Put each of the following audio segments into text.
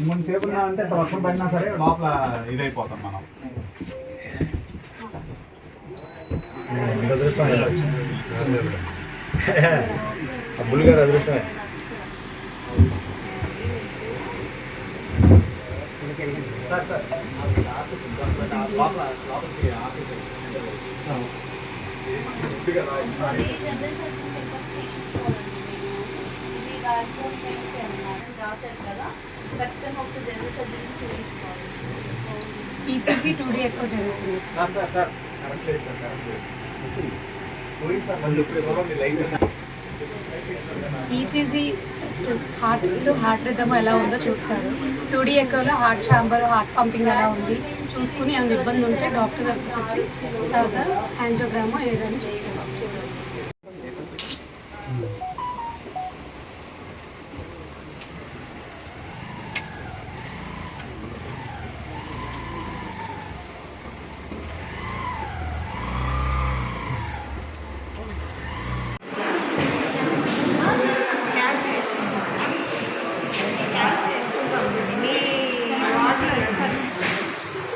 ముందుసేపు ఉన్నా అంటే వర్షం పడినా సరే లోపల ఇదైపోతాం మనం. అబ్బులు గారు అదృష్టమే. సార్ సార్ ఆఫీస్ లోపల లోపలికి ఆఫీస్ ఖచ్చితంగా ఒకసారి జనరల్ సర్జరీ చేయించుకోవాలి ఈసీసీ టూ డీ ఎక్కువ జరుగుతుంది. ఈసీజీ హార్ట్ హార్ట్ రిథమ్ ఎలా ఉందో చూస్తారు. టూ డీ ఎకోలో హార్ట్ ఛాంబర్ హార్ట్ పంపింగ్ ఎలా ఉంది? చూసుకుని ఏమైనా ఇబ్బంది ఉంటే డాక్టర్ గారికి చెప్పి తర్వాత యాంజోగ్రామో ఏదని చెప్తారు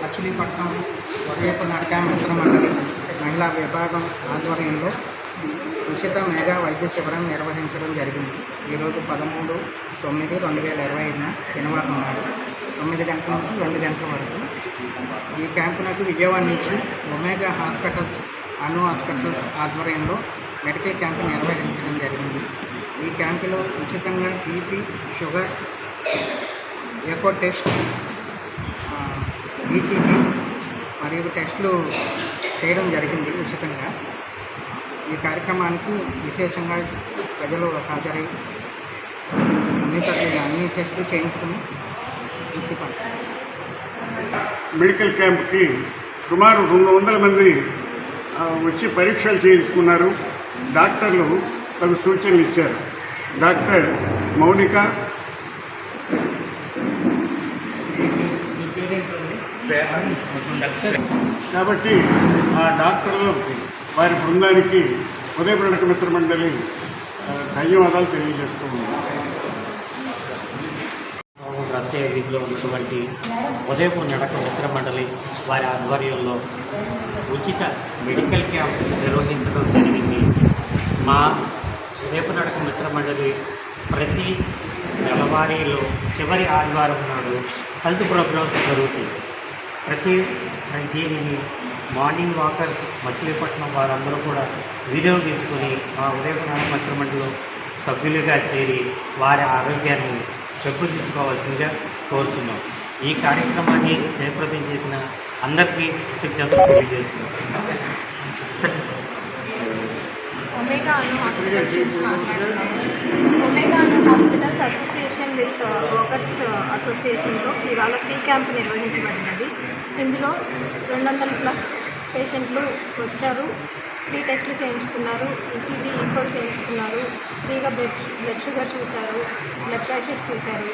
మచిలీపట్నం ఉదయపు నడక మిత్ర మండలి జిల్లా విభాగం ఆధ్వర్యంలో ఉచిత మెగా వైద్య శిబిరం నిర్వహించడం జరిగింది. ఈరోజు పదమూడు తొమ్మిది రెండు వేల ఇరవై ఐదున శనివారం నాడు తొమ్మిది గంటల నుంచి రెండు గంటల వరకు ఈ క్యాంపునకు విజయవాడ నుంచి ఒమేగా హాస్పిటల్స్ అను హాస్పిటల్ ఆధ్వర్యంలో మెడికల్ క్యాంపు నిర్వహించడం జరిగింది. ఈ క్యాంపులో ఉచితంగా BP sugar echo test ECG మరియు టెస్టులు చేయడం జరిగింది ఉచితంగా. ఈ కార్యక్రమానికి విశేషంగా ప్రజలు హాజరై అన్ని అన్ని టెస్టులు చేయించుకుని తృప్తి మెడికల్ క్యాంప్కి సుమారు రెండు వందల మంది వచ్చి పరీక్షలు చేయించుకున్నారు. డాక్టర్లు తగు సూచనలు ఇచ్చారు. డాక్టర్ మౌనిక కాబట్టి ఆ డాక్టర్లు వారి బృందానికి ఉదయప్రణక మిత్ర మండలి ధన్యవాదాలు తెలియజేస్తూ ఉన్నాం. ప్రత్యేక వీధిలో ఉన్నటువంటి ఉదయపూర్ నడక మిత్ర మండలి వారి ఆధ్వర్యంలో ఉచిత మెడికల్ క్యాంప్ నిర్వహించడం జరిగింది. మా ఉదయపు నడక మిత్ర మండలి ప్రతి నెలవారీలో చివరి ఆదివారం నాడు హెల్త్ ప్రోగ్రామ్స్ జరుగుతాయి. ప్రతి దీనిని మార్నింగ్ వాకర్స్ మచిలీపట్నం వారందరూ కూడా వినియోగించుకొని మా ఉదయపురాణ మంత్రిమండలిలో సభ్యులుగా చేరి వారి ఆరోగ్యాన్ని పెంపొందించుకోవాల్సిందిగా కోరుచున్నాం. ఈ కార్యక్రమాన్ని జయప్రదం చేసిన అందరికీ కృతజ్ఞతలు తెలియజేస్తున్నాం. సరే. ఒమేగా అను హాస్పిటల్స్ నుంచి మాట్లాడుతున్నాను Omega Anu hospitals association with workers అసోసియేషన్తో ఇవాళ ఫ్రీ క్యాంప్ నిర్వహించబడినది. ఇందులో రెండు వందల ప్లస్ పేషెంట్లు వచ్చారు. ఫ్రీ టెస్ట్లు చేయించుకున్నారు. ఈసీజీ ఈకో చేయించుకున్నారు. ఫ్రీగా బ్లడ్ బ్లడ్ షుగర్ చూశారు. బ్లడ్ ప్రెషర్ చూశారు.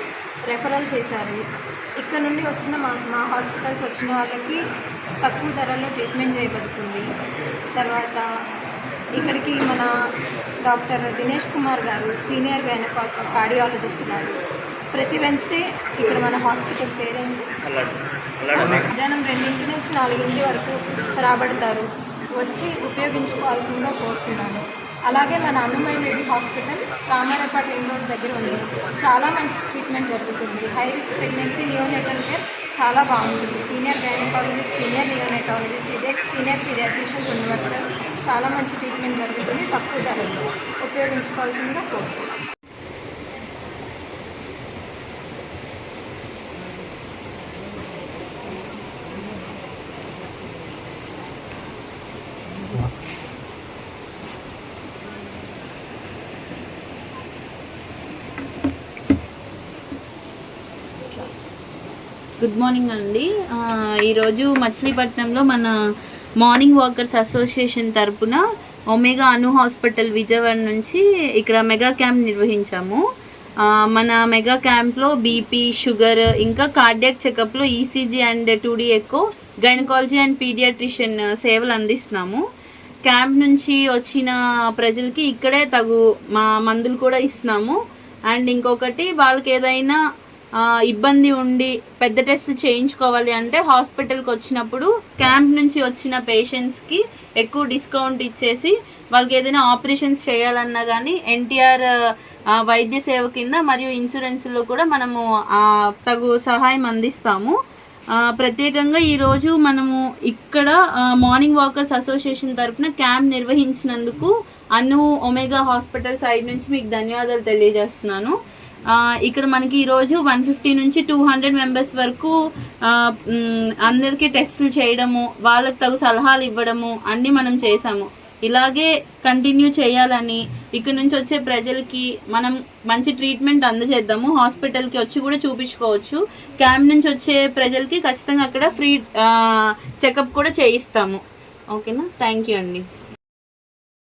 రెఫరల్ చేశారు. ఇక్కడ నుండి వచ్చిన మా మా హాస్పిటల్స్ వచ్చిన వాళ్ళకి తక్కువ ధరలో ట్రీట్మెంట్ చేయబడుతుంది. తర్వాత ఇక్కడికి మన డాక్టర్ దినేష్ కుమార్ గారు సీనియర్ గైనకా కార్డియాలజిస్ట్ గారు. ప్రతి వెన్స్డే ఇక్కడ మన హాస్పిటల్ పేరేంటి? మధ్యాహ్నం రెండింటి నుంచి నాలుగింటి వరకు రాబడతారు. వచ్చి ఉపయోగించుకోవాల్సిందిగా కోరుతున్నాను. అలాగే మన Annamayya baby hospital Ramaraopeta ring road దగ్గర ఉంది. చాలా మంచి ట్రీట్మెంట్ జరుగుతుంది. High risk pregnancy neonatal care చాలా బాగుంటుంది. సీనియర్ గైనకాలజిస్ట్ సీనియర్ నియోనేటాలజిస్ట్ ఇదే సీనియర్ పీడియాట్రిషియన్స్ ఉన్నట్టు చాలా మంచి ట్రీట్మెంట్ జరుగుతుంది. తక్కువ ధరలో ఉపయోగించుకోవాల్సిందిగా కోరుతున్నాను. గుడ్ మార్నింగ్ అండి. ఈరోజు మచిలీపట్నంలో మన మార్నింగ్ వాకర్స్ అసోసియేషన్ తరపున ఒమేగా అను హాస్పిటల్ విజయవాడ నుంచి ఇక్కడ మెగా క్యాంప్ నిర్వహించాము. మన మెగా క్యాంప్లో బీపీ షుగర్ ఇంకా cardiac చెకప్లో ECG and two D echo gynaecology and paediatrician సేవలు అందిస్తున్నాము. క్యాంప్ నుంచి వచ్చిన ప్రజలకి ఇక్కడే తగు మా మందులు కూడా ఇస్తున్నాము. అండ్ ఇంకొకటి వాళ్ళకి ఏదైనా ఇబ్బంది ఉండి పెద్ద టెస్టులు చేయించుకోవాలి అంటే హాస్పిటల్కి వచ్చినప్పుడు క్యాంప్ నుంచి వచ్చిన పేషెంట్స్కి ఎక్కువ డిస్కౌంట్ ఇచ్చేసి వాళ్ళకి ఏదైనా ఆపరేషన్స్ చేయాలన్నా కానీ ఎన్టీఆర్ వైద్య సేవ కింద మరియు ఇన్సూరెన్స్లో కూడా మనము తగు సహాయం అందిస్తాము. ప్రత్యేకంగా ఈరోజు మనము ఇక్కడ మార్నింగ్ వాకర్స్ అసోసియేషన్ తరపున క్యాంప్ నిర్వహించినందుకు అను ఒమేగా హాస్పిటల్ సైడ్ నుంచి మీకు ధన్యవాదాలు తెలియజేస్తున్నాను. ఇక్కడ మనకి ఈరోజు వన్ ఫిఫ్టీ నుంచి టూ హండ్రెడ్ మెంబర్స్ వరకు అందరికీ టెస్టులు చేయడము వాళ్ళకి తగు సలహాలు ఇవ్వడము అన్నీ మనం చేసాము ఇలాగే కంటిన్యూ చేయాలని ఇక్కడ నుంచి వచ్చే ప్రజలకి మనం మంచి ట్రీట్మెంట్ అందజేద్దాము. హాస్పిటల్కి వచ్చి కూడా చూపించుకోవచ్చు. క్యాంప్ నుంచి వచ్చే ప్రజలకి ఖచ్చితంగా అక్కడ ఫ్రీ చెకప్ కూడా చేయిస్తాము. ఓకేనా? థ్యాంక్ యూ అండి.